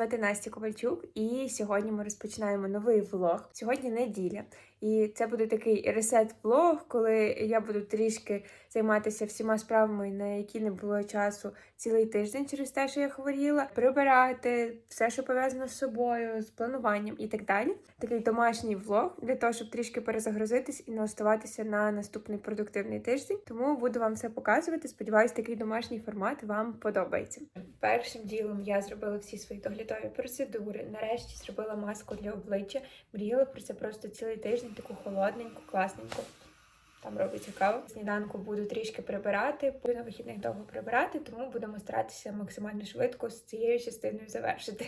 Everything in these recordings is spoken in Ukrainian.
Звати Настя Ковальчук, і сьогодні ми розпочинаємо новий влог. Сьогодні неділя, і це буде такий ресет-влог, коли я буду трішки займатися всіма справами, на які не було часу цілий тиждень через те, що я хворіла, прибирати все, що пов'язано з собою, з плануванням і так далі. Такий домашній влог для того, щоб трішки перезагрузитись і налаштуватися на наступний продуктивний тиждень. Тому буду вам все показувати. Сподіваюсь, такий домашній формат вам подобається. Першим ділом я зробила всі свої доглядові процедури. Нарешті зробила маску для обличчя. Мріяла про це просто цілий тиждень, таку холодненьку, класненьку. Там робиться кава. Сніданку буду трішки прибирати. Буду на вихідних довго прибирати, тому будемо старатися максимально швидко з цією частиною завершити.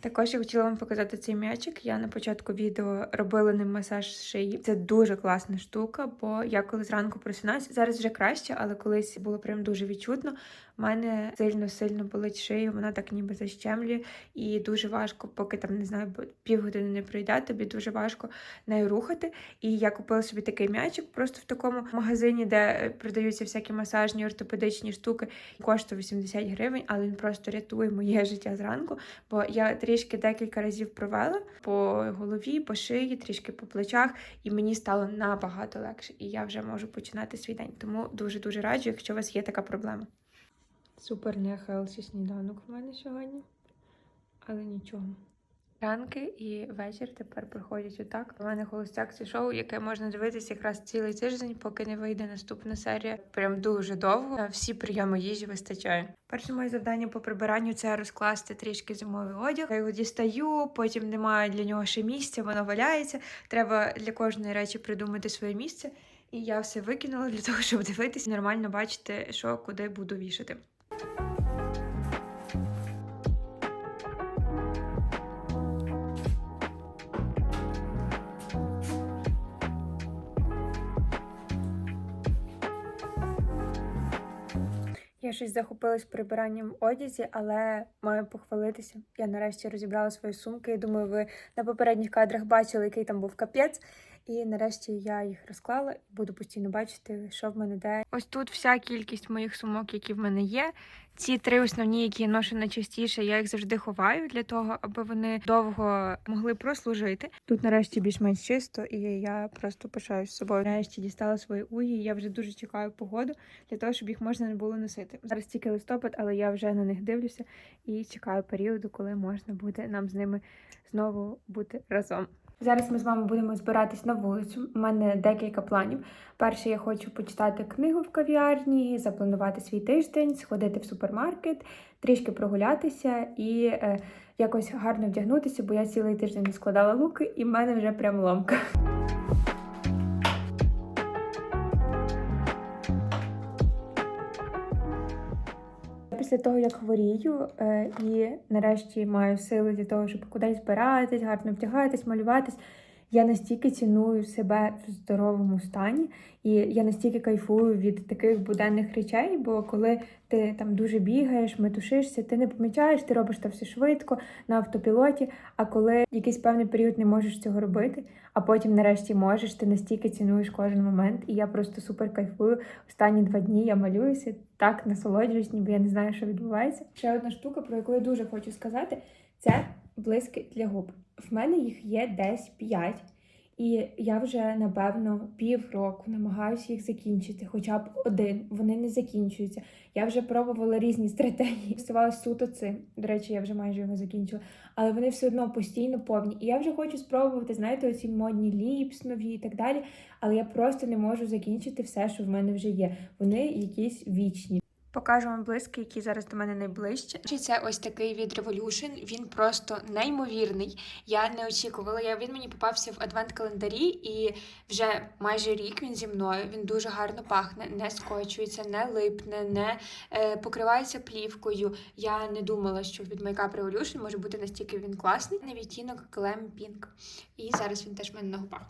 Також я хотіла вам показати цей м'ячик. Я на початку відео робила ним масаж шиї. Це дуже класна штука, бо я коли зранку просинаюся, зараз вже краще, але колись було прям дуже відчутно. У мене сильно-сильно болить шия, вона так ніби защемлює, і дуже важко, поки там не знаю, півгодини не пройде, тобі дуже важко нею рухати. І я купила собі такий м'ячик просто в такому магазині, де продаються всякі масажні ортопедичні штуки. Коштує 80 гривень, але він просто рятує моє життя зранку. Бо я трішки декілька разів провела по голові, по шиї, трішки по плечах, і мені стало набагато легше. І я вже можу починати свій день. Тому дуже дуже раджу, якщо у вас є така проблема. Супер не хелсі сніданок в мене сьогодні, але нічого. Ранки і вечір тепер проходять отак. У мене холостяк це шоу, яке можна дивитися якраз цілий тиждень, поки не вийде наступна серія. Прям дуже довго. Всі прийоми їжі вистачає. Перше моє завдання по прибиранню це розкласти трішки зимовий одяг. Я його дістаю, потім немає для нього ще місця, воно валяється. Треба для кожної речі придумати своє місце. І я все викинула для того, щоб дивитись, нормально бачити, що куди буду вішати. Я щось захопилась прибиранням в одязі, але маю похвалитися. Я нарешті розібрала свої сумки. Я думаю, ви на попередніх кадрах бачили, який там був капець. І нарешті я їх розклала і буду постійно бачити, що в мене де. Ось тут вся кількість моїх сумок, які в мене є. Ці три основні, які я ношу найчастіше, я їх завжди ховаю для того, аби вони довго могли прослужити. Тут нарешті більш-менш чисто, і я просто пишаюсь собою. Нарешті дістала свої угі. Я вже дуже чекаю погоду для того, щоб їх можна не було носити. Зараз тільки листопад, але я вже на них дивлюся і чекаю періоду, коли можна буде нам з ними знову бути разом. Зараз ми з вами будемо збиратись на вулицю. У мене декілька планів. Перше, я хочу почитати книгу в кав'ярні, запланувати свій тиждень, сходити в супермаркет, трішки прогулятися і е, якось гарно вдягнутися, бо я цілий тиждень не складала луки, і в мене вже прям ломка. Після того, як хворію е, і нарешті маю сили для того, щоб кудись збиратись, гарно вдягатись, малюватись. Я настільки ціную себе в здоровому стані, і я настільки кайфую від таких буденних речей, бо коли ти там дуже бігаєш, метушишся, ти не помічаєш, ти робиш це все швидко на автопілоті. А коли якийсь певний період не можеш цього робити, а потім нарешті можеш, ти настільки цінуєш кожен момент. І я просто супер кайфую. Останні два дні я малююся, так насолоджуюсь, ніби я не знаю, що відбувається. Ще одна штука, про яку я дуже хочу сказати, це блиски для губ. В мене їх є десь 5. І я вже напевно півроку намагаюся їх закінчити, хоча б один. Вони не закінчуються. Я вже пробувала різні стратегії. Ставала суто цим. До речі, я вже майже його закінчила. Але вони все одно постійно повні. І я вже хочу спробувати, знаєте, оці модні ліпс нові і так далі. Але я просто не можу закінчити все, що в мене вже є. Вони якісь вічні. Покажу вам блиски, які зараз до мене найближче. Це ось такий від Revolution. Він просто неймовірний. Я не очікувала. Я він мені попався в адвент-календарі, і вже майже рік він зі мною. Він дуже гарно пахне, не скочується, не липне, не е, покривається плівкою. Я не думала, що від Makeup Revolution може бути настільки він класний. На відтінок Glam Pink. І зараз він теж в мене на губах.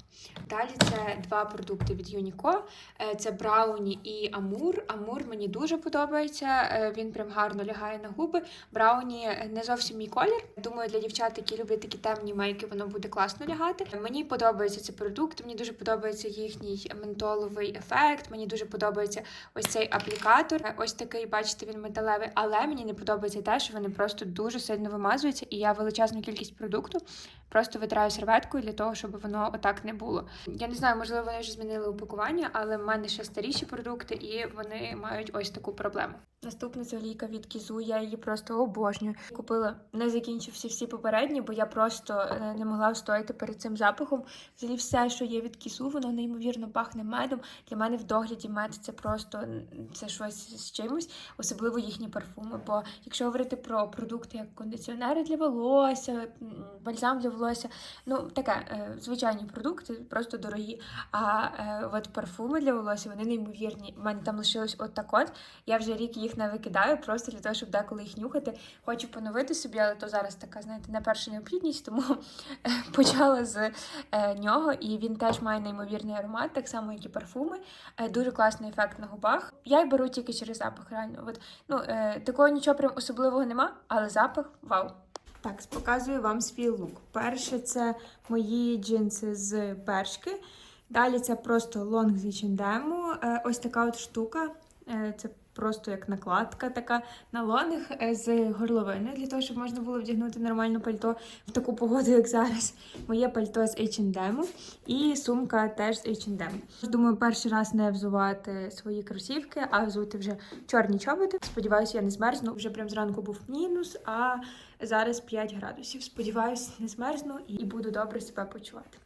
Далі це два продукти від Uniqlo. Е, Це Брауні і Амур. Амур мені дуже подобається. Подобається. Е, Він прям гарно лягає на губи. Брауні не зовсім мій колір. Думаю, для дівчат, які люблять такі темні мейки, воно буде класно лягати. Мені подобається цей продукт. Мені дуже подобається їхній ментоловий ефект. Мені дуже подобається ось цей аплікатор. Е, Ось такий, бачите, він металевий. Але мені не подобається те, що вони просто дуже сильно вимазуються, і я величезну кількість продукту просто витираю серветкою для того, щоб воно отак не було. Я не знаю, можливо, вони вже змінили упакування, але в мене ще старіші продукти, і вони мають ось таку проблему. problem. Наступна це олійка від Кізу, я її просто обожнюю. Купила, не закінчився всі попередні, бо я просто е, не могла встояти перед цим запахом. Взагалі, все, що є від Кізу, воно неймовірно пахне медом. Для мене в догляді мед це просто це щось з чимось, особливо їхні парфуми. Бо якщо говорити про продукти як кондиціонери для волосся, бальзам для волосся, ну таке е, звичайні продукти, просто дорогі. А е, от парфуми для волосся вони неймовірні. У мене там лишилось от так от. Я вже рік їх не викидаю, просто для того, щоб деколи їх нюхати. Хочу поновити собі, але то зараз така, знаєте, не перша необхідність, тому е, почала з е, нього. І він теж має неймовірний аромат, так само, як і парфуми. Е, дуже класний ефект на губах. Я й беру тільки через запах, реально. От, ну, такого нічого прям особливого нема, але запах вау. Так, показую вам свій лук. Перше це мої джинси з першки. Далі це просто лонг з H&M. Ось така от штука. Це просто як накладка така на лонг е, з горловини, для того, щоб можна було вдягнути нормальне пальто в таку погоду, як зараз. Моє пальто з H&M і сумка теж з H&M. Думаю, перший раз не взувати свої кросівки, а взути вже чорні чоботи. Сподіваюся, я не змерзну. Вже прям зранку був мінус, а зараз 5 градусів. Сподіваюсь, не змерзну і буду добре себе почувати.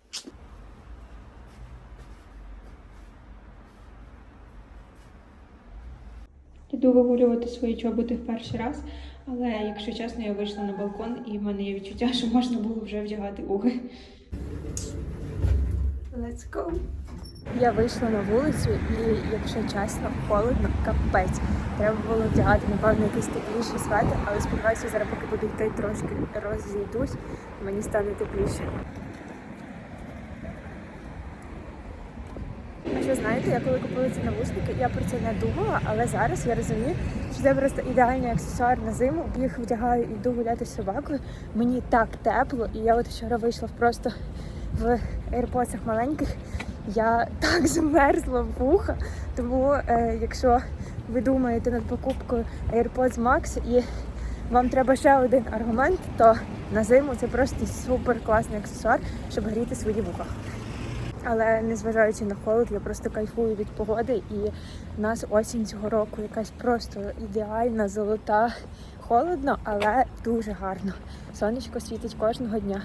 Іду вигулювати свої чоботи в перший раз, але якщо чесно, я вийшла на балкон і в мене є відчуття, що можна було вже вдягати уги. Let's go! Я вийшла на вулицю і, якщо чесно, холодно, капець. Треба було вдягати, напевно, якийсь тепліший светр, але сподіваюся, зараз поки буду йти трошки розійдусь, мені стане тепліше. Знаєте, я коли купила ці навушники, я про це не думала, але зараз я розумію, що це просто ідеальний аксесуар на зиму. Їх вдягаю і йду гуляти з собакою. Мені так тепло, і я от вчора вийшла просто в AirPods маленьких. Я так замерзла в вуха. Тому, е, якщо ви думаєте над покупкою AirPods Max і вам треба ще один аргумент, то на зиму це просто супер класний аксесуар, щоб гріти свої вуха. Але незважаючи на холод, я просто кайфую від погоди. І в нас осінь цього року якась просто ідеальна, золота, холодно, але дуже гарно. Сонечко світить кожного дня,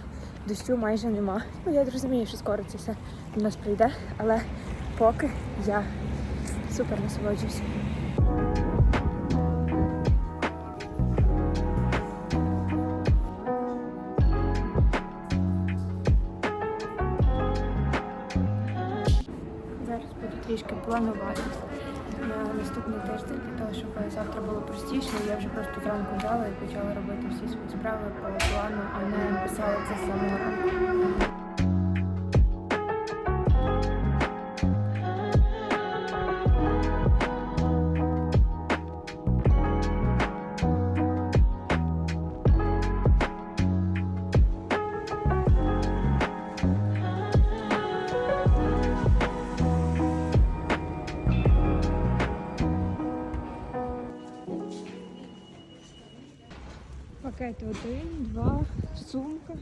дощу майже нема. Ну я розумію, що скоро це все до нас прийде, але поки я супер насолоджуюсь. Зараз буду трішки планувати на наступний тиждень для того, щоб завтра було простіше. Я вже просто зранку взяла і почала робити всі свої справи по плану, а не писала це з самого ранку. Один, два, сумка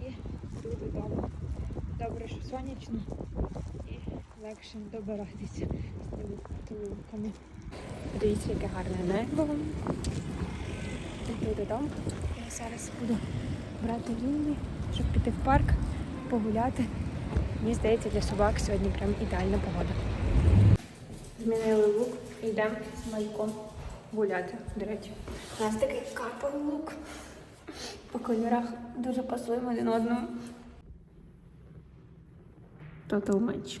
і йду додому. Добре, що сонячно і легше добиратися з тими тулумками. Дивіться, яке гарне небо. Йду додому. Я зараз буду брати Лілі, щоб піти в парк, погуляти. Мені здається, для собак сьогодні прям ідеальна погода. Змінили лук, йдемо з майком гуляти, до речі. У нас такий лук. По кольорах дуже пасуємо один одному. Total match.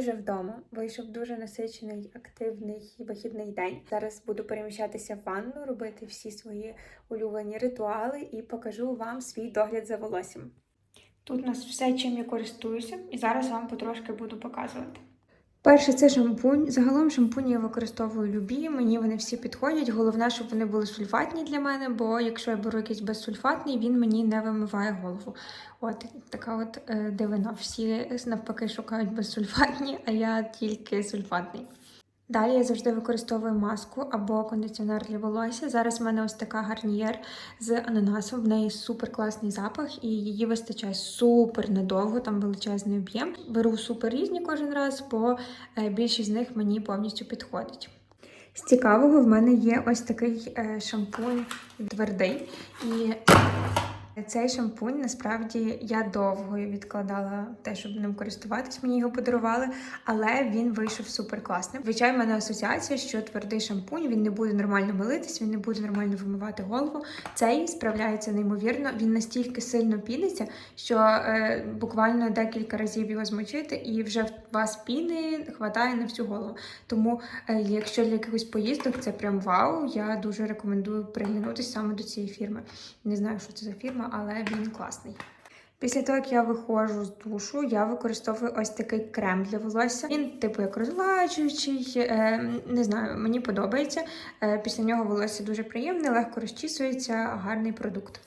Ми вже вдома. Вийшов дуже насичений, активний вихідний день. Зараз буду переміщатися в ванну, робити всі свої улюблені ритуали і покажу вам свій догляд за волоссям. Тут у нас все, чим я користуюся, і зараз вам потрошки буду показувати. Перше це шампунь. Загалом шампуні я використовую любі, мені вони всі підходять. Головне, щоб вони були сульфатні для мене, бо якщо я беру якийсь безсульфатний, він мені не вимиває голову. От така от е, дивина. Всі навпаки шукають безсульфатні, а я тільки сульфатний. Далі я завжди використовую маску або кондиціонер для волосся. Зараз в мене ось така гарнієр з ананасом. В неї супер класний запах, і її вистачає супер недовго, там величезний об'єм. Беру супер різні кожен раз, бо е, більшість з них мені повністю підходить. З цікавого в мене є ось такий е, шампунь твердий. І цей шампунь насправді я довго відкладала те, щоб ним користуватись. Мені його подарували, але він вийшов супер класним. Звичайно, в мене асоціація, що твердий шампунь він не буде нормально милитись, він не буде нормально вимивати голову. Цей справляється неймовірно. Він настільки сильно підеться, що е, буквально декілька разів його змочити, і вже вас піни хватає на всю голову. Тому, е, якщо для якихось поїздок це прям вау, я дуже рекомендую приглянутися саме до цієї фірми. Не знаю, що це за фірма, але він класний. Після того, як я виходжу з душу, я використовую ось такий крем для волосся. Він, типу, як розгладжуючий, е, не знаю, мені подобається. Е, після нього волосся дуже приємне, легко розчісується, гарний продукт.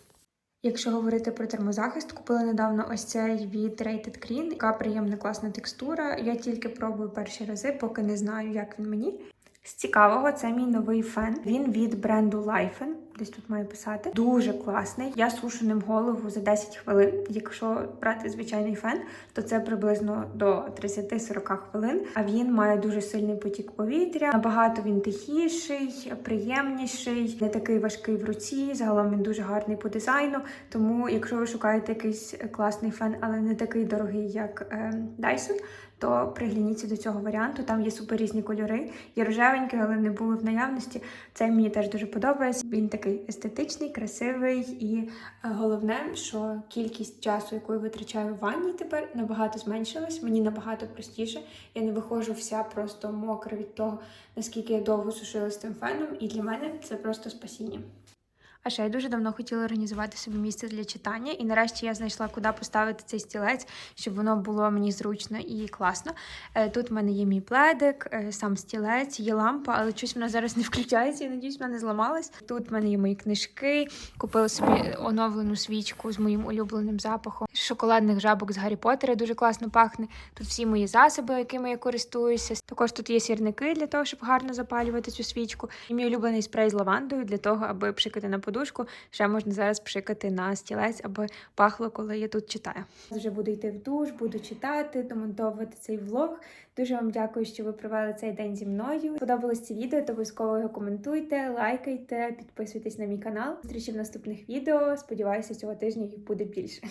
Якщо говорити про термозахист, купила недавно ось цей від Rated Green, яка приємна класна текстура. Я тільки пробую перші рази, поки не знаю, як він мені. З цікавого, це мій новий фен. Він від бренду Lifen. Десь тут має писати. Дуже класний. Я сушу ним голову за 10 хвилин. Якщо брати звичайний фен, то це приблизно до 30-40 хвилин. А він має дуже сильний потік повітря. Набагато він тихіший, приємніший, не такий важкий в руці. Загалом він дуже гарний по дизайну. Тому, якщо ви шукаєте якийсь класний фен, але не такий дорогий, як е, Dyson, то пригляніться до цього варіанту. Там є супер різні кольори. Є рожевенький, але не було в наявності. Цей мені теж дуже подобається. Він такий естетичний, красивий, і е, головне, що кількість часу, яку я витрачаю в ванні тепер, набагато зменшилась. Мені набагато простіше. Я не виходжу вся просто мокра від того, наскільки я довго сушилась тим феном, і для мене це просто спасіння. А ще я дуже давно хотіла організувати собі місце для читання, і нарешті я знайшла, куди поставити цей стілець, щоб воно було мені зручно і класно. Е, Тут в мене є мій пледик, е, сам стілець, є лампа, але щось вона зараз не включається. Я надіюсь, вона не зламалась. Тут в мене є мої книжки. Купила собі оновлену свічку з моїм улюбленим запахом. Шоколадних жабок з Гаррі Поттера дуже класно пахне. Тут всі мої засоби, якими я користуюся. Також тут є сірники для того, щоб гарно запалювати цю свічку. І мій улюблений спрей з лавандою для того, аби пшикати на подушку. Ще можна зараз пшикати на стілець, аби пахло, коли я тут читаю. Вже буду йти в душ, буду читати, домонтовувати цей влог. Дуже вам дякую, що ви провели цей день зі мною. Подобалось це відео, то обов'язково його коментуйте, лайкайте, підписуйтесь на мій канал. Зустрічі в наступних відео. Сподіваюся, цього тижня їх буде більше.